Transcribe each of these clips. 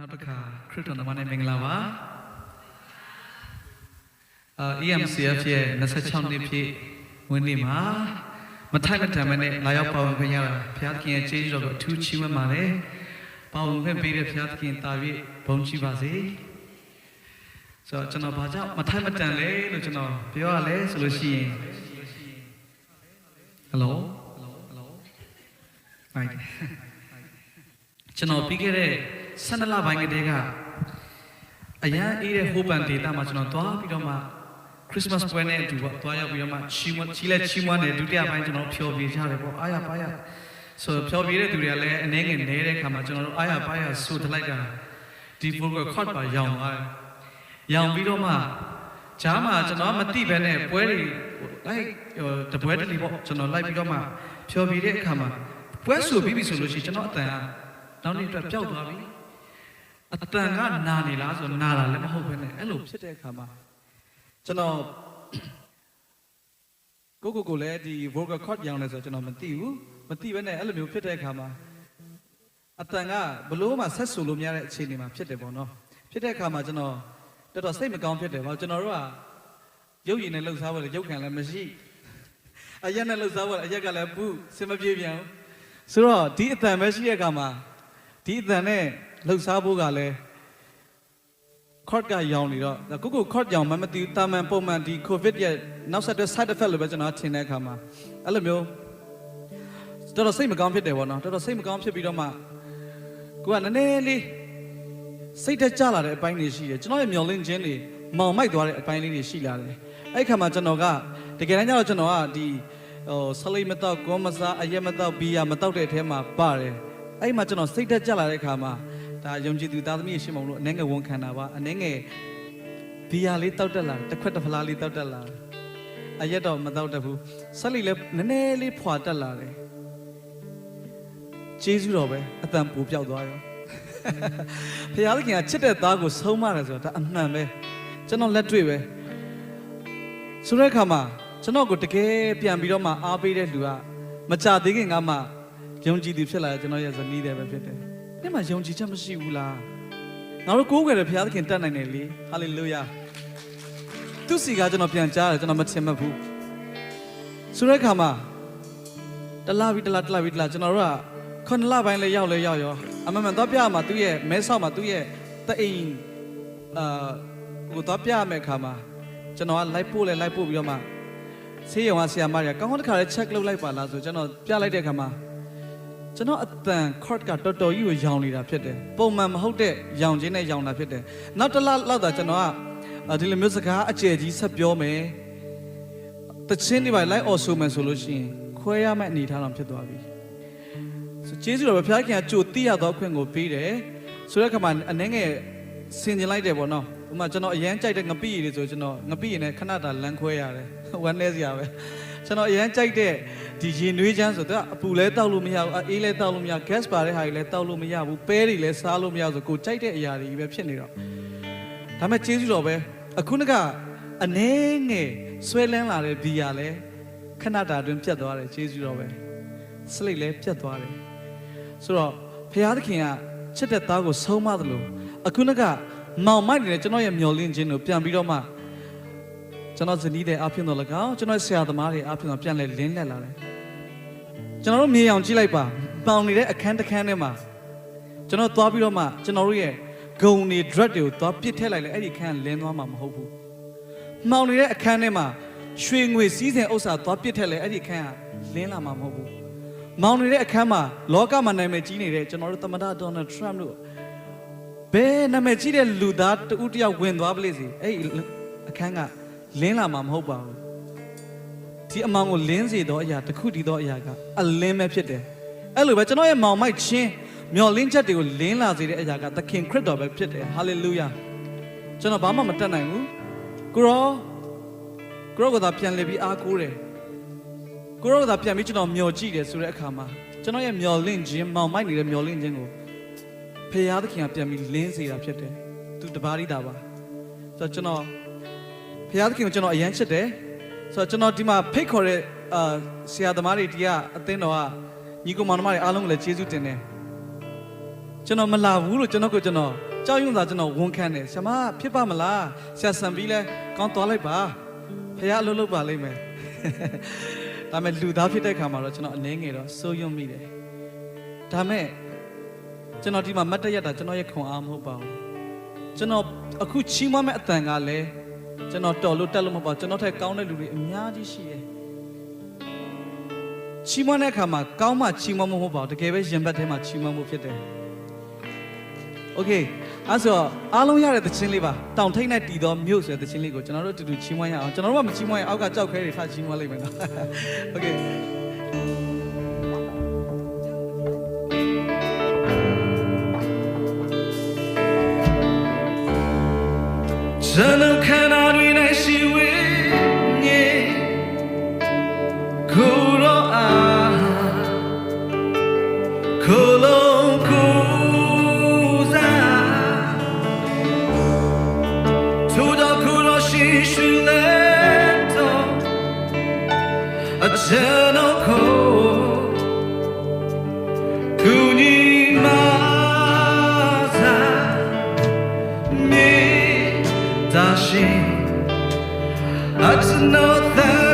နောက်တစ်ခါခရစ်တော်နာမနဲ့မင်္ဂလာပါအာ EMCF ရဲ့26နှစ်ပြည့်ဝင်နေ့မှာမထိုက်မတန်မနဲ့လာရောက်ပါဝင်ခွင့်ရတာဘုရားသခင်ရဲ့ကျေးဇူးတော်ကိုအထူးချီးမွမ်းပါတယ်ပါဝင်ခွင့်ပေးတဲ့ဘုရားသခင်တာ၍ဘုန်းကြီးပါစေဆိုတော့ကျွန်တော်ဘာကြောင့်မထိုက်မတန်လဲလို့ကျွန်တော်ပြောရလဲဆိုလို့ရှိရင် Hello Hello ဟုတ်တယ်ကျွန်တော်ပြီးခဲ့တဲ့ 12လပိုင်းကတည်းကအရန်အေးတဲ့ဟိုပန်ဒေတာမှာကျွန်တော်သွားပြီးတော့မှခရစ်စမတ်ပွဲနဲ့အတူပေါ့သွားရောက်ပြီးတော့မှချီးမွမ်းချီးလက်ချီးမွမ်းတဲ့ဒုတိယပိုင်းကျွန်တော်ဖျော်ဖြေကြတယ်ပေါ့အားရပါရဆိုတော့ဖျော်ဖြေတဲ့သူတွေကလည်းအနေငယ်နေတဲ့ခါမှာကျွန်တော်တို့အားရပါရဆိုတလိုက်တာဒီ vocal cord ပါရောင်သွားတယ်ရောင်ပြီးတော့မှဂျားမှာကျွန်တော်မသိဘဲနဲ့ပွဲတွေလိုက်ဟိုတပွဲတလီပေါ့ကျွန်တော်လိုက်ပြီးတော့မှဖျော်ဖြေတဲ့အခါမှာပွဲဆိုပြီးပြီဆိုလို့ရှိရင်ကျွန်တော်အတန်ကနောက်နေ့အတွက်ပျောက်သွားပြီ အတန်ကနာနေလားဆိုတော့နာတာလည်းမဟုတ်ဘဲနဲ့အဲ့လိုဖြစ်တဲ့အခါမှာကျွန်တော်ကိုကိုကိုလည်းဒီ vocal cord ရောင်းလဲဆိုတော့ကျွန်တော်မသိဘူးမသိဘဲနဲ့အဲ့လိုမျိုးဖြစ်တဲ့အခါမှာအတန်ကဘလို့မှဆက်ဆူလို့မရတဲ့အခြေအနေမှာဖြစ်တယ်ပေါ့နော်ဖြစ်တဲ့အခါမှာကျွန်တော်တော်တော်စိတ်မကောင်းဖြစ်တယ်ဘာလို့ကျွန်တော်တို့ကရုပ်ရည်နဲ့လှုပ်ရှားဖို့လည်းရုပ်ခံလည်းမရှိအရက်နဲ့လှုပ်ရှားဖို့လည်းအရက်ကလည်းဘူးစင်မပြေပြန်ဘူးဆိုတော့ဒီအတန်ပဲရှိတဲ့အခါမှာဒီအတန်နဲ့ လှုပ်ရှားဖို့ကလည်း court ကရောင်နေတော့ကိုကို court ရောင်မှမသိဘူးတာမန်ပုံမှန်ဒီ covid ရဲ့နောက်ဆက်တွဲ side effect လို့ပဲကျွန်တော်ထင်တဲ့အခါမှာအဲ့လိုမျိုးတော်တော်စိတ်မကောင်းဖြစ်တယ်ဗောနော်တော်တော်စိတ်မကောင်းဖြစ်ပြီးတော့မှကိုကနည်းနည်းလေးစိတ်တက်ကြလာတဲ့အပိုင်းတွေရှိတယ်ကျွန်တော်ရဲ့မျောလင့်ခြင်းတွေမောင်မိုက်သွားတဲ့အပိုင်းလေးတွေရှိလာတယ်အဲ့ခါမှာကျွန်တော်ကတကယ်တမ်းကျတော့ကျွန်တော်ကဒီဟိုဆလိမတောက်ကောမစားအရက်မတောက်ဘီယာမတောက်တဲ့အထဲမှာပါတယ်အဲ့မှာကျွန်တော်စိတ်တက်ကြလာတဲ့အခါမှာ ဒါယုံကြည်သူသားသမီးရှင်းမုံလို့အနေငယ်ဝန်ခံတာပါအနေငယ်ဘီယာလေးတောက်တက်လာတယ်တစ်ခွက်တစ်ဖလားလေးတောက်တက်လာတယ်အရက်တော့မတောက်တတ်ဘူးဆက်လီလည်းနည်းနည်းလေးဖွာတက်လာတယ်ကျေးဇူးတော်ပဲအတန်ပူပြောက်သွားရောဖခင်သခင်ကချစ်တဲ့သားကိုဆုံးမတယ်ဆိုတာဒါအမှန်ပဲကျွန်တော်လက်တွေ့ပဲဆိုတဲ့အခါမှာကျွန်တော်ကိုတကယ်ပြန်ပြီးတော့မှအားပေးတဲ့လူကမကြသေးခင်ကမှယုံကြည်သူဖြစ်လာတဲ့ကျွန်တော်ရဲ့ဇနီးတယ်ပဲဖြစ်တယ်။ ဒီမှာယုံကြည်ချက်မရှိဘူးလား။ငါတို့ကိုးကွယ်တဲ့ဘုရားသခင်တတ်နိုင်တယ်လေ။ဟာလေလုယာ။သူစီကကျွန်တော်ပြန်ကြားတယ်ကျွန်တော်မထင်မှတ်ဘူး။ဆိုတဲ့အခါမှာတလားပြီးတလားတလားပြီးတလားကျွန်တော်တို့ကခုနှစ်လပိုင်းလဲရောက်လဲရောက်ရောအမှန်မှန်တော့ပြရမှာသူ့ရဲ့မဲဆောက်မှာသူ့ရဲ့တအိမ်အာကိုတော့ပြရမယ့်အခါမှာကျွန်တော်ကလိုက်ပို့လဲလိုက်ပို့ပြီးတော့မှဆေးရုံကဆရာမတွေကကောင်းကောင်းတစ်ခါလဲ check လုပ်လိုက်ပါလားဆိုကျွန်တော်ပြလိုက်တဲ့အခါမှာ ကျွန်တော်အတန် court ကတော်တော်ကြီးကိုရောင်နေတာဖြစ်တယ်ပုံမှန်မဟုတ်တဲ့ရောင်ချင်းနဲ့ရောင်တာဖြစ်တယ်နောက်တစ်လလောက်တာကျွန်တော်ကအာဒီလိုမျိုးစကားအကျယ်ကြီးဆက်ပြောမယ်တချင်းတွေပါလိုက်အော်ဆိုမယ်ဆိုလို့ရှိရင်ခွဲရမယ့်အနေထားတော့ဖြစ်သွားပြီဆိုကျေးဇူးတော်ပဲဘုရားခင်ကကြိုတိရသောအခွင့်ကိုပေးတယ်ဆိုတဲ့အခါမှာအနှဲငယ်ဆင်ကျင်လိုက်တယ်ပေါ့နော်ဥပမာကျွန်တော်အရန်ကြိုက်တဲ့ငပိရည်တွေဆိုကျွန်တော်ငပိရည်နဲ့ခဏတာလမ်းခွဲရတယ်ဝမ်းနေစရာပဲ ကျွန်တော်အရန်ကြိုက်တဲ့ဒီရင်နွေးချမ်းဆိုတော့အပူလဲတောက်လို့မရဘူးအေးလဲတောက်လို့မရ gas ပါတဲ့ဟာတွေလဲတောက်လို့မရဘူးပဲတွေလဲစားလို့မရဆိုကိုကြိုက်တဲ့အရာတွေပဲဖြစ်နေတော့ဒါမဲ့ကျေးဇူးတော်ပဲအခုနကအနှဲငယ်ဆွဲလန်းလာတဲ့ဘီယာလဲခဏတာအတွင်းပြတ်သွားတယ်ကျေးဇူးတော်ပဲစလိတ်လဲပြတ်သွားတယ်ဆိုတော့ဖခင်သခင်ကချစ်တဲ့သားကိုဆုံးမသလိုအခုနကမောင်မိုက်နေတဲ့ကျွန်တော်ရဲ့မျောလင့်ခြင်းကိုပြန်ပြီးတော့မှ ကျွန်တော်ဇနီးတဲ့အဖြစ်တော့လကောက်ကျွန်တော်ဆရာသမားတွေအဖြစ်တော့ပြန်လဲလင်းလက်လာတယ်ကျွန်တော်တို့မြေအောင်ကြည့်လိုက်ပါပေါင်နေတဲ့အခန်းတစ်ခန်းထဲမှာကျွန်တော်သွားပြီးတော့မှကျွန်တော်တို့ရဲ့ဂုံတွေ drug တွေကိုသွားပစ်ထည့်လိုက်လဲအဲ့ဒီခန်းလင်းသွားမှာမဟုတ်ဘူးမှောင်နေတဲ့အခန်းထဲမှာရွှေငွေစည်းစိမ်ဥစ္စာသွားပစ်ထည့်လဲအဲ့ဒီခန်းကလင်းလာမှာမဟုတ်ဘူးမောင်နေတဲ့အခန်းမှာလောကမှာနာမည်ကြီးနေတဲ့ကျွန်တော်တို့သမ္မတဒေါ်နယ်ထရမ့်တို့ဘယ်နာမည်ကြီးတဲ့လူသားတဦးတယောက်ဝင်သွားပလိစီအဲ့ဒီအခန်းက လင်းလာမှာမဟုတ်ပါဘူးဒီအမောင်ကိုလင်းစေသောအရာတစ်ခုတည်းသောအရာကအလင်းပဲဖြစ်တယ်အဲ့လိုပဲကျွန်တော်ရဲ့မောင်မိုက်ချင်းမျော်လင်းချက်တွေကိုလင်းလာစေတဲ့အရာကသခင်ခရစ်တော်ပဲဖြစ်တယ်ဟာလေလုယာကျွန်တော်ဘာမှမတတ်နိုင်ဘူးကိုရောကိုရောကသာပြန်လေပြီးအားကိုးတယ်ကိုရောကသာပြန်ပြီးကျွန်တော်မျောကြည့်တယ်ဆိုတဲ့အခါမှာကျွန်တော်ရဲ့မျောလင့်ခြင်းမောင်မိုက်နေတဲ့မျောလင့်ခြင်းကိုဖခင်သခင်ကပြန်ပြီးလင်းစေတာဖြစ်တယ်သူတပါးရိတာပါဆိုတော့ကျွန်တော် ဖခင်သခင်ကိုကျွန်တော်အရန်ချစ်တယ်ဆိုတော့ကျွန်တော်ဒီမှာဖိတ်ခေါ်တဲ့အာဆရာသမားတွေဒီကအသင်းတော်ကညီကောင်မောင်နှမတွေအားလုံးကိုလည်းကျေးဇူးတင်တယ်ကျွန်တော်မလာဘူးလို့ကျွန်တော်ကိုကျွန်တော်ကြောက်ရွံ့တာကျွန်တော်ဝန်ခံတယ်ဆရာမဖြစ်ပါမလားဆရာဆံပြီးလဲကောင်းသွားလိုက်ပါဖခင်အလုပ်လုပ်ပါလိမ့်မယ်ဒါမဲ့လူသားဖြစ်တဲ့ခါမှာတော့ကျွန်တော်အနေငယ်တော့စိုးရွံ့မိတယ်ဒါမဲ့ကျွန်တော်ဒီမှာမတ်တရက်တာကျွန်တော်ရဲ့ခွန်အားမဟုတ်ပါဘူးကျွန်တော်အခုချီးမွမ်းမဲ့အတန်ကလည်း ကျွန်တော်တော်လို့တက်လို့မဟုတ်ပါဘူးကျွန်တော်ထက်ကောင်းတဲ့လူတွေအများကြီးရှိတယ်ချီးမွမ်းတဲ့အခါမှာကောင်းမှချီးမွမ်းမှုမဟုတ်ပါဘူးတကယ်ပဲရင်ဘတ်ထဲမှာချီးမွမ်းမှုဖြစ်တယ်။ Okay အဲ့ဆိုအားလုံးရတဲ့သချင်းလေးပါတောင်ထိတ်နဲ့တီသောမြို့ဆိုတဲ့သချင်းလေးကိုကျွန်တော်တို့အတူတူချီးမွမ်းရအောင်ကျွန်တော်တို့ကမချီးမွမ်းရင်အောက်ကကြောက်ခဲတွေထားချီးမွမ်းလိုက်မယ်နော်။ Okay ကျွန်တော်ခန္ဓာတွ အကျွန်တော်ကိုကူညီမစား me dashing I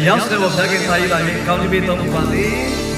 Yang sudah bosan kita hilangin, kau lebih tahu pasti.